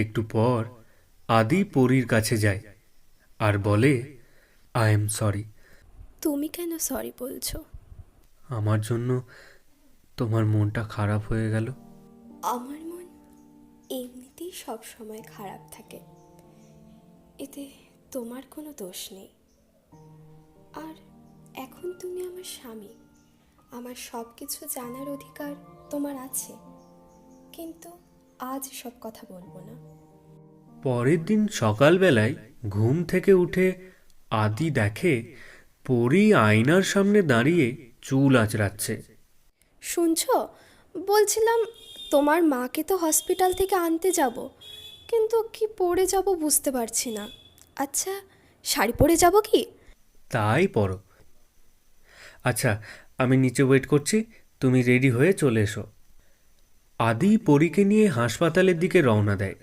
একটু পর আদি পরীর কাছে যায় আর বলে আই এম সরি তুমি কেন সরি বলছো? আমার জন্য তোমার মনটা খারাপ হয়ে গেল। আমার মন এমনিতেই সব সময় খারাপ থাকে। এতে তোমার কোনো দোষ নেই। আর এখন তুমি আমার স্বামী। আমার সব কিছু জানার অধিকার তোমার আছে। কিন্তু আজ সব কথা বলব না। পরের দিন সকালবেলায় ঘুম থেকে উঠে আদি দেখে পরি আয়নার সামনে দাঁড়িয়ে চুল আঁচড়াচ্ছে। শুনছো? বলছিলাম তোমার মাকে তো হসপিটাল থেকে আনতে যাব কিন্তু কি পরে যাব বুঝতে পারছি না। আচ্ছা শাড়ি পরে যাব কি? তাই পড়ো আচ্ছা আমি নিচে ওয়েট করছি তুমি রেডি হয়ে চলে এসো। আদি পরীকে নিয়ে হাসপাতালের দিকে রওনা দেয়।